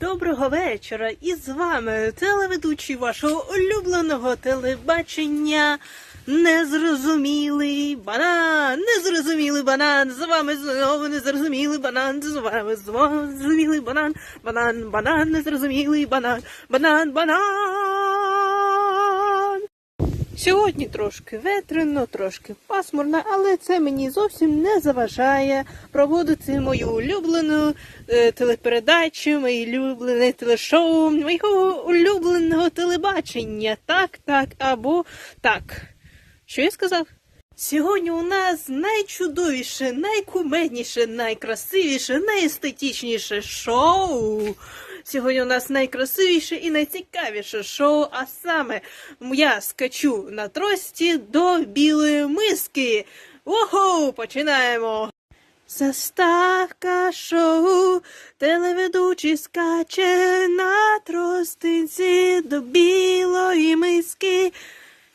Доброго вечора! І з вами телеведучий вашого улюбленого телебачення. Незрозумілий банан, незрозумілий банан, з вами знову незрозумілий банан, з вами знову незрозумілий банан, банан, банан, незрозумілий банан, банан, банан. Сьогодні трошки ветрено, трошки пасмурно, але це мені зовсім не заважає проводити мою улюблену е, телепередачу, моє улюблене телешоу, моєго улюбленого телебачення. Так, так або так. Що я сказав? Сьогодні у нас найчудовіше, найкумедніше, найкрасивіше, найестетичніше шоу. Сьогодні у нас найкрасивіше і найцікавіше шоу, а саме я скачу на трості до білої миски. Ого, починаємо! Заставка шоу, телеведучий скаче на тростинці до білої миски,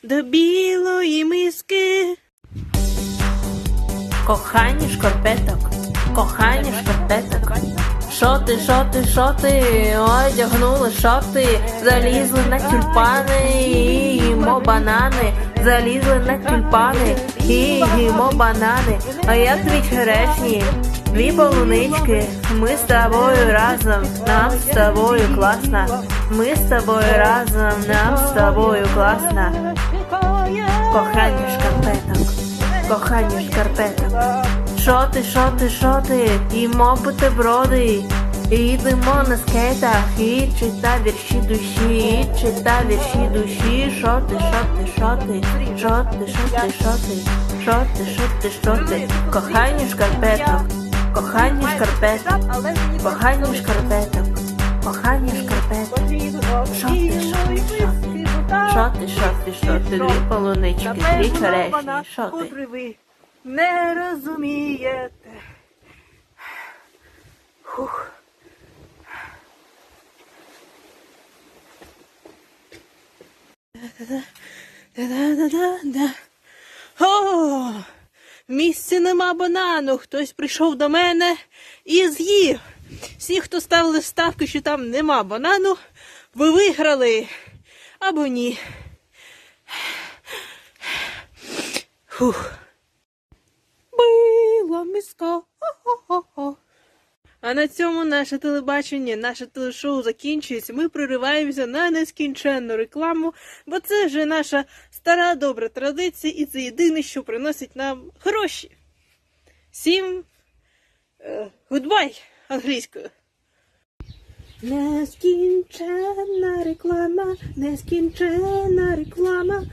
до білої миски. Кохання шкарпеток, кохання шкарпеток. Шоти, шоти, шоти, одягнули шоти, залізли на тюльпани, їмо банани, залізли на тюльпани, їмо банани, а я дві черешні, дві полунички, ми з тобою разом, нам з тобою класно, ми з тобою разом, нам з тобою класно. Кохання шкарпеток, кохання шкарпеток. Шоти, шоти, шоти, їмо бутерброди, їдемо на скейтах і чита вірші душі, і чита вірші душі, шоти, шоти, шоти, шоти, шоти, шоти, шоти, шоти, шоти, кохання шкарпеток, кохання шкарпеток, кохання шкарпеток, кохання шкарпеток, шоти, шоти, шоти, шоти, шоти, шоти, дві полунички, дві черешні, шоти. ви не розумієте. Хух. Да-да-да-да-да. О, місці нема банану. Хтось прийшов до мене і з'їв. Всі, хто ставили ставки, що там нема банану, ви виграли або ні. Фух. Хо-хо-хо. А на цьому наше телебачення, наше телешоу закінчується. Ми прориваємося на нескінченну рекламу, бо це вже наша стара добра традиція, і це єдине, що приносить нам гроші. Всім е, гудбай англійською. Нескінченна реклама, нескінченна реклама.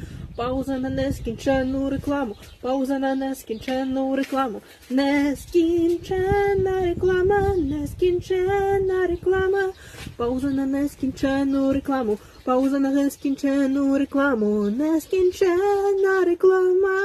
Пауза на нескінченну рекламу. Пауза на нескінченну рекламу. Нескінченна реклама, нескінченна реклама. Пауза на нескінченну рекламу. Пауза на нескінченну рекламу. Нескінченна реклама.